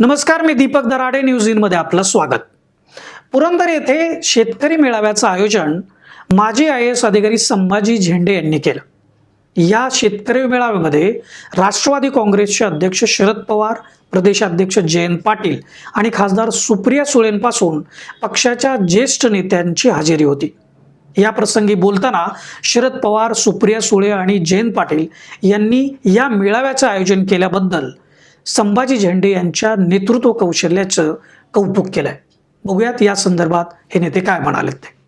नमस्कार मी दीपक दराडे न्यूज इनमध्ये आपलं स्वागत. पुरंदर येथे शेतकरी मेळाव्याचं आयोजन माजी आय एस अधिकारी संभाजी झेंडे यांनी केलं. या शेतकरी मेळाव्यामध्ये राष्ट्रवादी काँग्रेसचे अध्यक्ष शरद पवार प्रदेशाध्यक्ष जयंत पाटील आणि खासदार सुप्रिया सुळेंपासून पक्षाच्या ज्येष्ठ नेत्यांची हजेरी होती. या प्रसंगी बोलताना शरद पवार सुप्रिया सुळे आणि जयंत पाटील यांनी या मेळाव्याचं आयोजन केल्याबद्दल संभाजी झेंडे यांच्या नेतृत्व कौशल्याचं कौतुक केलंय. बघूयात या संदर्भात हे नेते काय म्हणाले ते.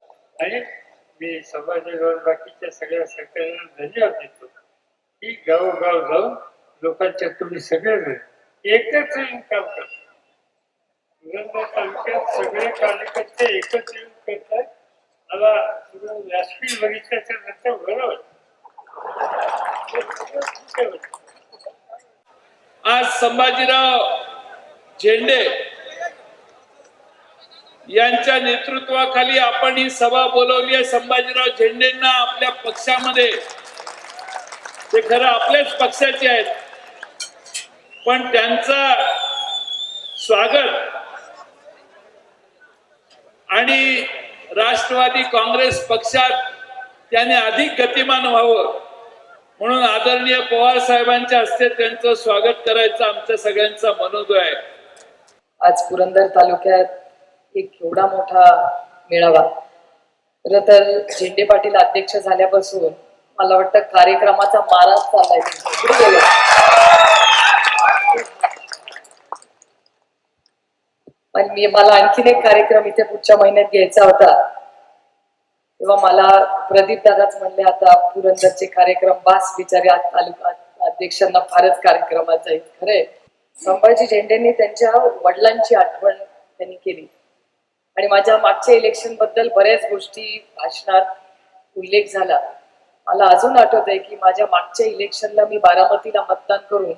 मी समाजावर बाकीच्या सगळ्या सरकारला धन्यवाद देतो. की गावोगाव जाऊन लोकांच्या तुम्ही सगळे एकच येऊन काम करता पुरंदर तालुक्यात सगळे कार्यकर्ते एकच येऊन करतात. मला व्यासपीठ बघितल्याच्या नंतर बरं वाटतं. हे सगळं ठीक आहे वाटतं. आज संभाजीराव झेंडे यांच्या नेतृत्वाखाली आपण ही सभा बोलवली आहे. संभाजीराव झेंडेंना आपल्या पक्षामध्ये ते खरं आपल्याच पक्षाचे आहेत. पण त्यांचा स्वागत आणि राष्ट्रवादी काँग्रेस पक्षात त्याने अधिक गतिमान व्हावं. म्हणून आदरणीय पवार साहेबांच्या हस्ते त्यांचं स्वागत करायचं आमच्या सगळ्यांचा मनोदय आहे. आज पुरंदर तालुक्यात एक एवढा मोठा मेळावा. खरं तर झेंडे पाटील अध्यक्ष झाल्यापासून मला वाटतं कार्यक्रमाचा माराच चाललाय. पण मी मला आणखीन एक कार्यक्रम इथे पुढच्या महिन्यात घ्यायचा होता. तेव्हा मला प्रदीप दादाच म्हणले आता पुरंदरचे कार्यक्रम बास बिचारे तालुका अध्यक्षांना फारच कार्यक्रमात जाईल. खरे. संभाजी झेंडेंनी त्यांच्या वडिलांची आठवण त्यांनी केली. आणि माझ्या मागच्या इलेक्शनबद्दल बऱ्याच गोष्टी भाषणात उल्लेख झाला. मला अजून आठवत आहे की माझ्या मागच्या इलेक्शनला मी बारामतीला मतदान करून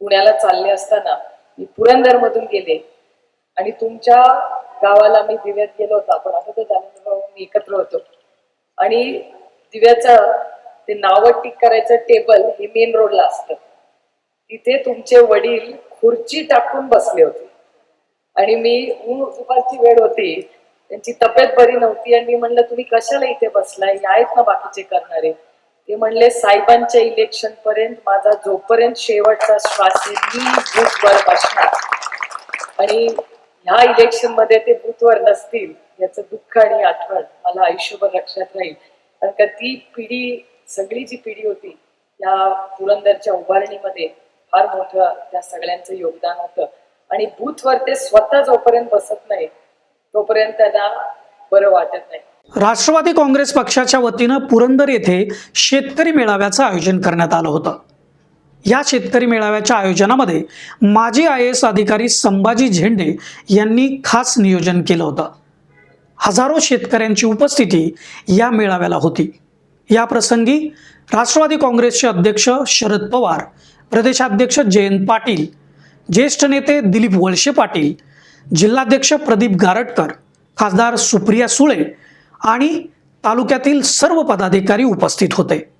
पुण्याला चालले असताना मी पुरंदर मधून गेले. आणि तुमच्या गावाला मी दिव्यात गेलो होतो. आपण असं तर झालं मी एकत्र होतो. आणि दिव्याचं ते नावं टिक करायचं टेबल हे मेन रोडला असतं. तिथे तुमचे वडील खुर्ची टाकून बसले होते. आणि मी ऊन दुपारची वेळ होती. त्यांची तब्येत बरी नव्हती आणि मी म्हणलं तुम्ही कशाला इथे बसलाय? या आहेत ना बाकीचे करणारे. ते म्हणले साहेबांच्या इलेक्शन पर्यंत माझा जोपर्यंत शेवटचा श्वास मी बसणार. आणि ह्या इलेक्शनमध्ये ते बूथवर नसतील याचं दुःख आणि आठवण मला आयुष्यभर लक्षात राहील. कारण का ती पिढी सगळी जी पिढी होती या पुरंदरच्या उभारणीमध्ये फार मोठं त्या सगळ्यांचं योगदान होतं. आणि बूथवर ते स्वतः जोपर्यंत बसत नाही तोपर्यंत त्यांना बरं वाटत नाही. राष्ट्रवादी काँग्रेस पक्षाच्या वतीनं पुरंदर येथे शेतकरी मेळाव्याचं आयोजन करण्यात आलं होतं. या शेतकरी मेळाव्याच्या आयोजनामध्ये माजी आय एस अधिकारी संभाजी झेंडे यांनी खास नियोजन केलं होतं. हजारो शेतकऱ्यांची उपस्थिती या मेळाव्याला होती. या प्रसंगी राष्ट्रवादी काँग्रेसचे अध्यक्ष शरद पवार प्रदेशाध्यक्ष जयंत पाटील ज्येष्ठ नेते दिलीप वळशे पाटील जिल्हाध्यक्ष प्रदीप गारटकर खासदार सुप्रिया सुळे आणि तालुक्यातील सर्व पदाधिकारी उपस्थित होते.